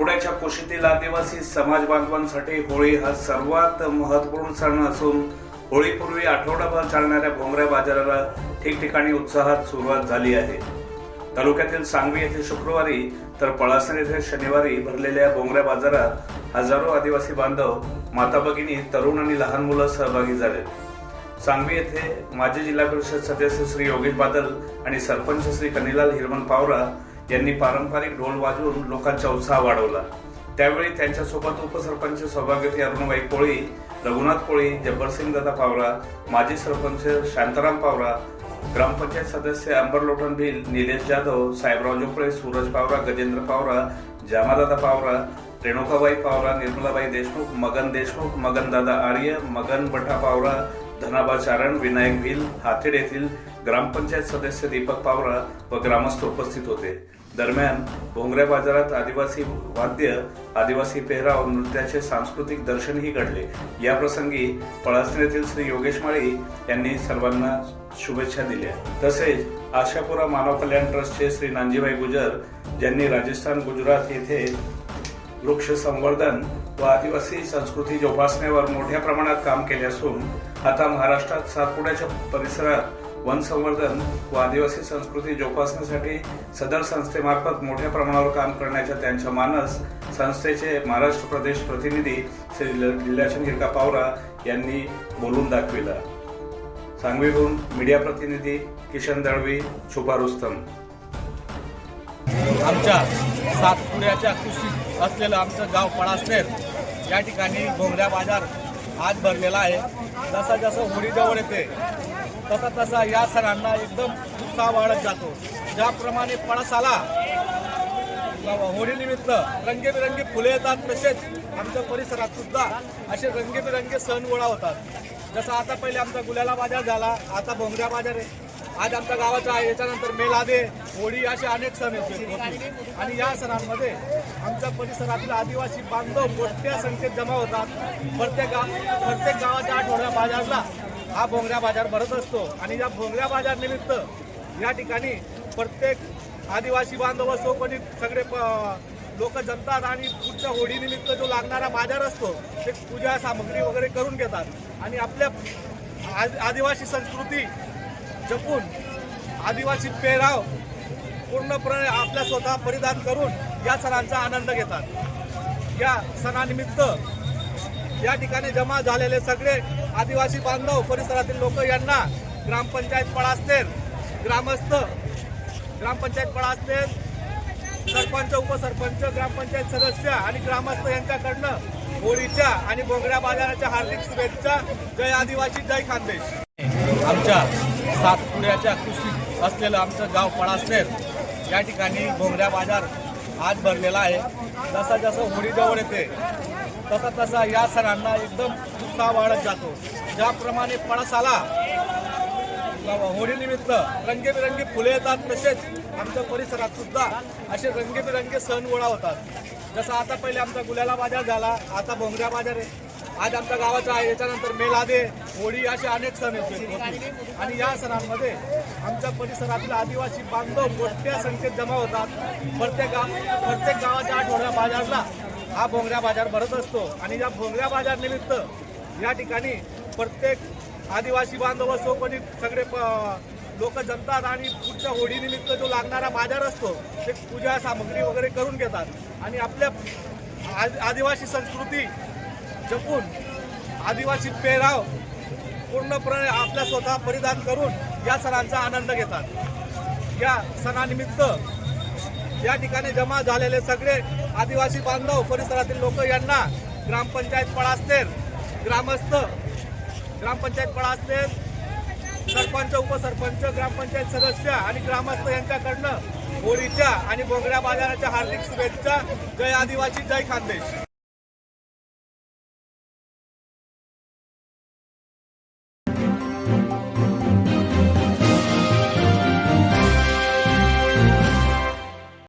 पुण्याच्या कुशीतील आदिवासी समाज बांधवांसाठी होळी हा सर्वात महत्त्वपूर्ण सण असून होळीपूर्वी आठवडाभर चालणाऱ्या भोंगऱ्या बाजाराला ठिकठिकाणी उत्साहात सुरुवात झाली आहे. तालुक्यातील सांगवी येथे शुक्रवारी तर पळासर येथे शनिवारी भरलेल्या भोंगऱ्या बाजारात हजारो आदिवासी बांधव माता भगिनी तरुण आणि लहान मुलं सहभागी झाले. सांगवी येथे माजी जिल्हा परिषद सदस्य श्री योगेश बादल आणि सरपंच श्री कनिलाल हिरमन पावरा यांनी पारंपरिक ढोल वाजवून लोकांचा उत्साह वाढवला. त्यावेळी त्यांच्यासोबत उपसरपंच सौभाग्यवती अरुणाबाई कोळी रघुनाथ कोळी जब्बरसिंग दादा पावरा माजी सरपंच शांताराम पावरा ग्रामपंचायत सदस्य अंबर लोटन भिल निलेश जाधव साहेबराव जोपळे सूरज पावरा गजेंद्र पावरा जामादादा पावरा रेणुकाबाई पावरा निर्मलाबाई देशमुख मगन देशमुख मगनदादा आर्य मगन बठा पावरा धनाबा चारण विनायक भिल हातेड येथील ग्रामपंचायत सदस्य दीपक पावरा व ग्रामस्थ उपस्थित होते. दरम्यान भोंगऱ्या बाजारात आदिवासी वाद्य आदिवासी पेहराव नृत्याचे सांस्कृतिक दर्शनही घडले. या प्रसंगी येथील श्री योगेश माळी यांनी सर्वांना शुभेच्छा दिल्या. तसेच आशापुरा मानव कल्याण ट्रस्टचे श्री नांजीभाई गुजर ज्यांनी राजस्थान गुजरात येथे वृक्ष संवर्धन व आदिवासी संस्कृती जोपासण्यावर मोठ्या प्रमाणात काम केले असून आता महाराष्ट्रात सातपुड्याच्या परिसरात वन संवर्धन व आदिवासी संस्कृती जोपासण्यासाठी सदर संस्थेमार्फत मोठ्या प्रमाणावर काम करण्याच्या त्यांच्या मानस संस्थेचे महाराष्ट्र प्रदेश प्रतिनिधी श्री लीलाचंद गिरका पावरा यांनी बोलून दाखविला. सांगवीहून मीडिया प्रतिनिधी किशन दळवी छुपा रुस्तम. आमच्या सातपुड्याच्या कृषी असलेलं आमचं गाव पळासनेर या ठिकाणी भोंगऱ्या बाजार आज भरलेला आहे. जसा जसं होळी जवळ येते तसा तसा या सणांना एकदम उत्साह वाढत जातो. ज्याप्रमाणे पळस आला होळीनिमित्त रंगीबिरंगी फुले येतात तसेच आमच्या परिसरात सुद्धा असे रंगीबिरंगी सण गोळा होतात. जसं आता पहिले आमचा गुलाला बाजार झाला आता भोंगऱ्या बाजार आहे. आज आमच्या गावाचा आहे याच्यानंतर मेलादे होळी असे अनेक सण येते आणि या सणांमध्ये आमच्या परिसरातील आदिवासी बांधव मोठ्या संख्येत जमा होतात. प्रत्येक गाव प्रत्येक गावाच्या आठवड्या बाजारला हा भोंगऱ्या बाजार भरत असतो आणि या भोंगऱ्या बाजार निमित्त या ठिकाणी प्रत्येक आदिवासी बांधव असो कोणी सगळे लोक जमतात आणि पुढच्या होळीनिमित्त जो लागणारा बाजार असतो ते पूजा सामग्री वगैरे करून घेतात. आणि आपल्या आद- आदिवासी संस्कृती जपून आदिवासी पेहराव पूर्णपणे आपल्या स्वतः परिधान करून या सणांचा आनंद घेतात. या सणानिमित्त या ठिकाणी जमा झालेले सगळे आदिवासी बांधव परिसरातील लोक यांना ग्रामपंचायत पळासतेर ग्रामस्थ ग्रामपंचायत पळासतेर सरपंच उपसरपंच ग्रामपंचायत सदस्य आणि ग्रामस्थ यांच्याकडनं होळीच्या आणि बोगड्या बाजाराच्या हार्दिक शुभेच्छा. जय आदिवासी जय खानदेश. आमच्या सातपुड्याच्या कृषी असलेलं आमचं गाव पळासनेर या ठिकाणी भोंगऱ्या बाजार आज भरलेला आहे. जसं जसं होळी जवळ येते तसा तसा या सणांना एकदम उत्साह वाढत जातो. ज्याप्रमाणे पळस आला होळीनिमित्त रंगीबिरंगी फुले येतात तसेच आमच्या परिसरात सुद्धा असे रंगीबिरंगी सण गोळा होतात. जसं आता पहिले आमचा गुलाला बाजार झाला आता भोंगऱ्या बाजार आहे. आज आमच्या गावाचा आहे याच्यानंतर मेलादे होळी असे अनेक सण येते आणि या सणांमध्ये आमच्या परिसरातील आदिवासी बांधव मोठ्या संख्येत जमा होतात. प्रत्येक गाव प्रत्येक गावाच्या आठवड्या बाजारला हा भोंगऱ्या बाजार भरत असतो आणि या भोंगऱ्या बाजार निमित्त या ठिकाणी प्रत्येक आदिवासी बांधव असो कोणी सगळे लोक जमतात आणि पुढच्या होळीनिमित्त जो लागणारा बाजार असतो ते पूजा सामग्री वगैरे करून घेतात. आणि आपल्या आदिवासी संस्कृती जपून आदिवासी पेहराव पूर्णपणे आपल्या स्वतः परिधान करून या सणांचा आनंद घेतात. या सणानिमित्त या ठिकाणी जमा झालेले सगळे आदिवासी बांधव परिसरातील लोक यांना ग्रामपंचायत पळासतेर ग्रामस्थ ग्रामपंचायत पळासतेर सरपंच उपसरपंच ग्रामपंचायत सदस्य आणि ग्रामस्थ यांच्याकडनं होळीच्या आणि बोंगड्या बाजाराच्या हार्दिक शुभेच्छा. जय आदिवासी जय खानदेश.